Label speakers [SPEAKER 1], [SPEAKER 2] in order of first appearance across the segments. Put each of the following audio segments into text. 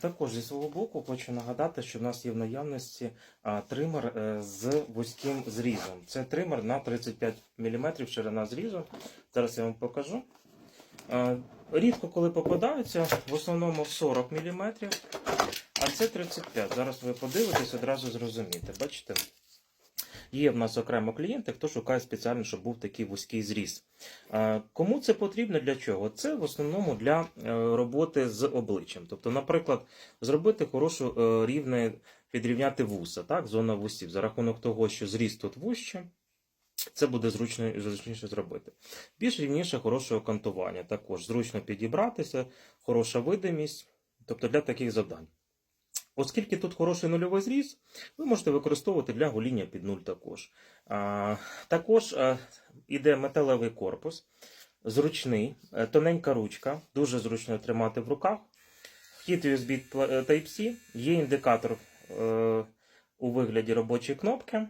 [SPEAKER 1] Також зі свого боку хочу нагадати, що в нас є в наявності тример е, з вузьким зрізом. Це тример на 35 мм ширина зрізу. Зараз я вам покажу. Рідко коли попадаються, в основному 40 мм, а це 35. Зараз ви подивитесь, одразу зрозумієте. Бачите? Є в нас окремо клієнти, хто шукає спеціально, щоб був такий вузький зріз. Кому це потрібно для чого? Це в основному для е, роботи з обличчям. Тобто, наприклад, зробити хорошу е, рівне, підрівняти вуса, так, зона вусів, за рахунок того, що зріз тут вужче, це буде зручно, зручніше зробити. Більш рівніше хорошого кантування. Також зручно підібратися, хороша видимість, тобто для таких завдань. Оскільки тут хороший нульовий зріз, ви можете використовувати для гоління під нуль також. А, також а, іде металевий корпус, зручний, е, тоненька ручка, дуже зручно тримати в руках. Вхід USB Type-C, є індикатор е, у вигляді робочої кнопки.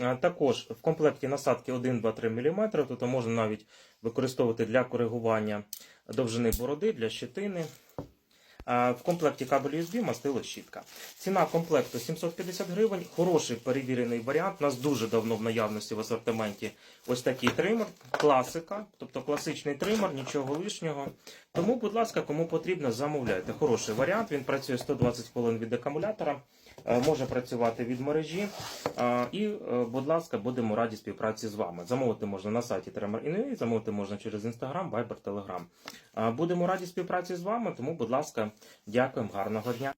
[SPEAKER 1] А, Також в комплекті насадки 1-2-3 мм, тобто можна навіть використовувати для коригування довжини бороди, для щетини. В комплекті кабель USB мастило щітка. Ціна комплекту 750 гривень. Хороший перевірений варіант. У нас дуже давно в наявності в асортименті ось такий тример, класика, тобто класичний тример, нічого лишнього. Тому, будь ласка, кому потрібно, замовляйте. Хороший варіант. Він працює 120 хвилин від акумулятора, е, може працювати від мережі. Е, І, е, будь ласка, будемо раді співпраці з вами. Замовити можна на сайті Trimmer.ua, замовити можна через Instagram, Viber, Telegram. Будемо раді співпраці з вами, тому, будь ласка, дякуємо, гарного дня.